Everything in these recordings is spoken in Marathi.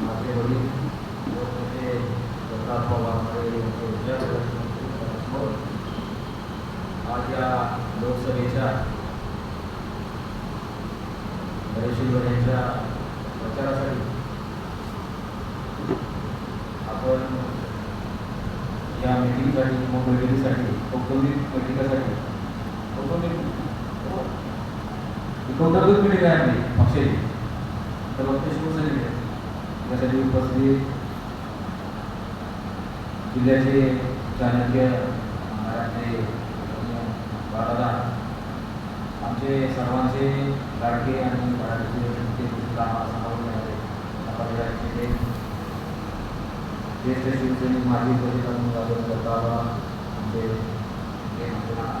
माझे वडील लोकनेते दत्तात्रय वाघमारे यांचे विचार आज या लोकसभेच्या प्रचारासाठी आपण या मिटिंगसाठी किंवा बैठकीसाठी कौटुंबिक बैठकीसाठी कौटुंबिक कौटुंबिक मिटिंग आहे आपली पक्षाची तर फक्त शिवसेनेने त्यासाठी उपस्थित जिल्ह्याचे चाणक्य महाराष्ट्रे बाळादा आमचे सर्वांचे लाडके आणि मराठीचे ते ज्येष्ठ शिवसैनिक माजी परिषद राजन दत्ताबा आमचे हे मंत्रणा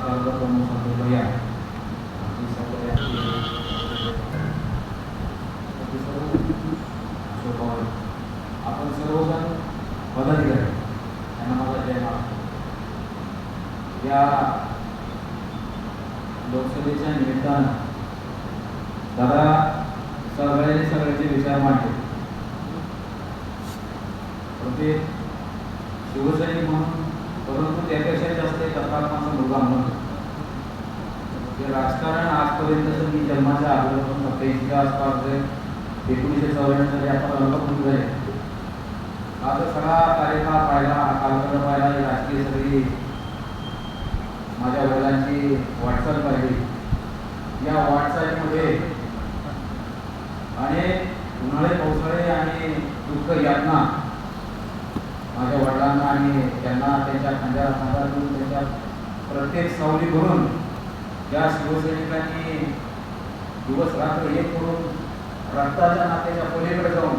तालुका प्रमुख संतोष भैया आमची सर्व यांची बाकी सर्व अशोक पवार आपण सर्वजण पदाधिकारी यांना माझा जय महाराष्ट्र या लोकसभेच्या निमित्तानं दादा सगळ्यांनी सगळ्याचे विचार मांडले. प्रत्येक शिवसैनिक म्हणून परंतु त्यापेक्षा जास्त एक अकात्माचा मुलगा म्हणून. ते राजकारण आजपर्यंत मी जन्माच्या अगोदरपासून सत्याऐंशीच्या आसपास एकोणीसशे चौऱ्याण्णवमध्ये आपण अनुभव झाले माझा सगळा कार्यकाळ पाहिला हा कालखंड पाहिला राजकीय सगळी माझ्या वडिलांची वाटचाल पाहिली. या वाटचालीमध्ये अनेक उन्हाळे पावसाळे आणि दुःख यातना माझ्या वडिलांना आणि त्यांना त्यांच्या खांद्याला खांदा देऊन त्यांच्या प्रत्येक सावली भरून या शिवसैनिकांनी दिवस रात्र एक करून रक्ताच्या नात्याच्या पलीकडे जाऊन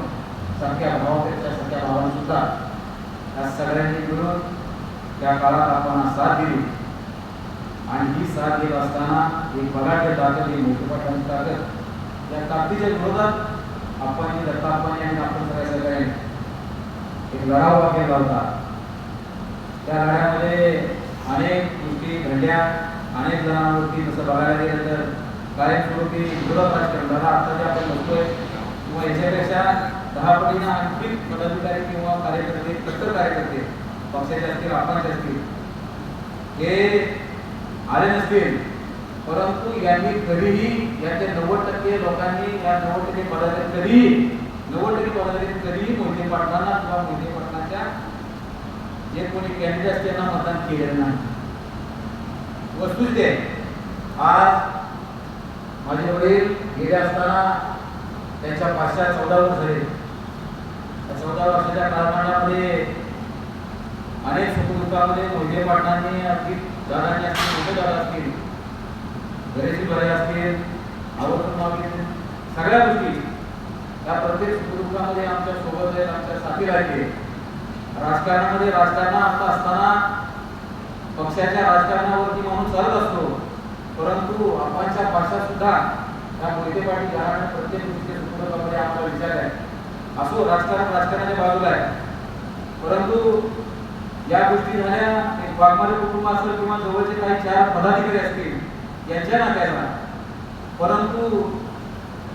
सख्या भावापेक्षा सख्या भावांसुद्धा या सगळ्यांनी मिळून त्या काळात आपण साथ दिली. साथ देत असताना एक बलाढ्य ताकद ही मोठेपणाची ताकद या ताकदीच्या विरोधात आपण दत्तापानी आणि आपण सगळ्या सगळ्यांनी एक लढा उभा केला होता त्या लढ्यामध्ये अनेक गोष्टी घडल्या. अनेक जणांवरती जसं बघायला गेलं तर कायमस्वरूपी विरोधात राजकारण झाला आता जे आपण बघतोय किंवा याच्यापेक्षा दहा पटीनं आणखी पदाधिकारी किंवा कार्यकर्ते कट्टर कार्यकर्ते पक्षाचे असतील आपणाचे असतील हे आले नसतील. परंतु यांनी कधीही याच्या नव्वद टक्के लोकांनी या नव्वद टक्के पदाधिकारी कधीही नव्वद टक्के पदाधिकारी कधीही मोहिते पाटलांना किंवा मोहिते पाटलांच्या जे कोणी कॅन्डिडेट असते त्यांना मतदान केलेलं नाही. वस्तुस्थिती आज माझे वडील गेले असताना त्यांच्या पाचशे चौदा वर्ष झाले. त्या चौदा वर्षाच्या कालखंडामध्ये अनेक सुखदुःखामध्ये मोहिते पाटलांनी अगदी दादांनी असतील मोठे असतील घरेची भरे असतील आवर्तून सगळ्या गोष्टी. या प्रत्येक सुखदुःखामध्ये आमच्यासोबत आहेत आमच्या साथी राहिले राजकारणामध्ये राजकारणात असताना पक्षाच्या राजकारणावरती माणूस चालत असतो. परंतु आपणच्या भाषा सुद्धा या मोहिते पाटील घराणे प्रत्येक गोष्टी सुखदुःखामध्ये आम्हाला विचार आहे. असो राजकारण राजकारणाच्या बाजूला आहे. परंतु या गोष्टी झाल्या वाघमारे कुटुंब असेल किंवा जवळचे काही चार पदाधिकारी असतील यांच्या नात्याला. परंतु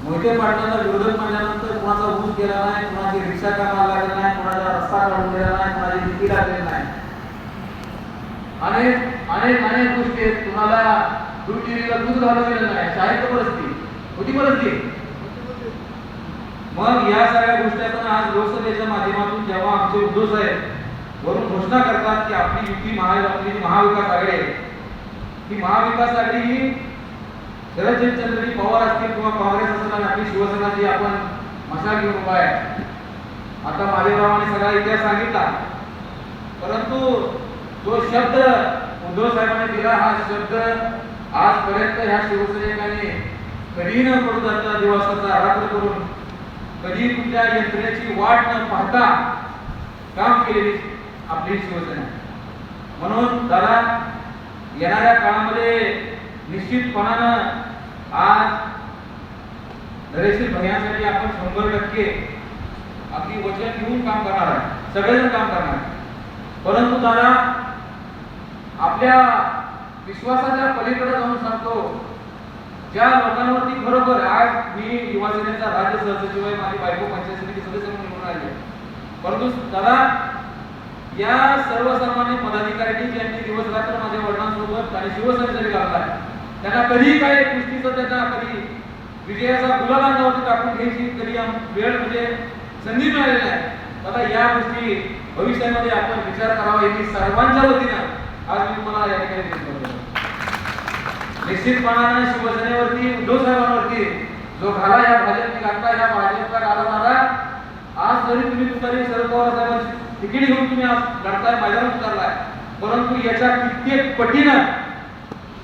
मोहिते पाटलांना विरोधक म्हणल्यानंतर कुणाचा ऊस गेला नाही कुणाची रिक्षा कामाला लागला नाही कुणाचा रस्ता काढून गेला नाही कुणाची नीती लागलेली नाही. अनेक अनेक अनेक गोष्टी आहेत. तुम्हाला दूध दूध घालून गेलं नाही. शाळेत परिस्थिती होती परिस्थिती. मग या सगळ्या गोष्टी असताना आज लोकसभेच्या माध्यमातून जेव्हा आमचे उद्धव साहेब वरून घोषणा करतात की आपली युती महा जी महाविकास आघाडी आहे. ही महाविकास आघाडी ही शरदचंद्रजी पवार असतील किंवा काँग्रेस असताना आपली शिवसेना जी आपण मशाल घेऊन उभा आहे. आता महादेवरावांनी सगळा इतिहास सांगितला. परंतु जो शब्द उद्धव साहेबांनी दिला हा शब्द आजपर्यंत ह्या शिवसैनिकांनी कधी न पडू जाता दिवसाचा आराखडा करून कधी कुठल्या यंत्रणेची वाट न पाहता काम केलेली आपली शिवसेना म्हणून दादा येणाऱ्या काळामध्ये निश्चितपणानं आज नरेशील भैयासाठी आपण शंभर टक्के आपली वचन घेऊन काम करणार आहे. सगळेजण काम करणार आहे. परंतु दादा आपल्या विश्वासाच्या पलीकडे जाऊन सांगतो ज्या लोकांवरती खरोखर आज मी युवा सेनेचा राज्य सहसचिव आहे माझी बायको पंचायत समिती सदस्य म्हणून आली परंतु दादा या सर्वसामान्य पदाधिकाऱ्यांनी ज्यांनी दिवस रात्र माझ्या वडिलांसोबत आणि शिवसेनेसाठी लावला त्यांना कधी काय कुस्तीचं त्यांना कधी विजयाचा गुलाल अंगावरती टाकून घ्यायची कधी वेळ म्हणजे संधी मिळालेली आहे. आता या गोष्टी भविष्यामध्ये आपण विचार करावा याची सर्वांच्या वतीनं आज मी तुम्हाला या ठिकाणी विनंती निश्चितपणाने शिवसेनेवरती उद्धव साहेबांवरती जो घाला या भाजपने घातला या भाजपचा घाला मारा आज जरी तुम्ही तुतारी शरद पवार साहेबांची तिकीट घेऊन तुम्ही आज लढताय मैदानात उतरलाय. परंतु याच्या कित्येक पटीनं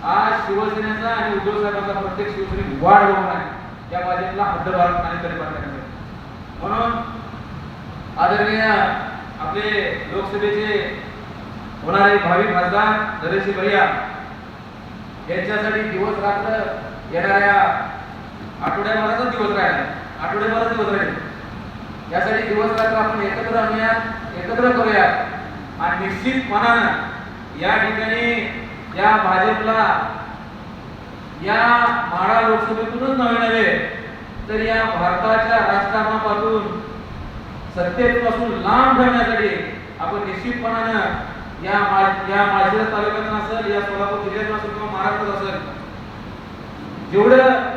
आज शिवसेनेचा आणि उद्धव साहेबांचा प्रत्येक शिवसेनेत वाढ होऊन आहे त्या भाजपला हद्दपार नाही तरी करण्यासाठी म्हणून आदरणीय आपले लोकसभेचे होणारे भावी खासदार नरेश भैया यांच्यासाठी दिवस रात्र येणाऱ्या आठवड्याभराचा दिवस राहिला. आठवड्याभराचा दिवस राहील. यासाठी दिवस रात्र आपण एकत्र आणूया एकत्र करूया. आणि निश्चितपणानं या ठिकाणी या भाजपला या माळा लोकसभेतूनच नवे नव्हे तर या भारताच्या राजकारणापासून सत्तेपासून लांब ठेवण्यासाठी आपण निश्चितपणानं या मा- या माळशिरस तालुक्यातून असेल या सोलापूर जिल्ह्यातून असेल किंवा महाराष्ट्रात असेल जेवढं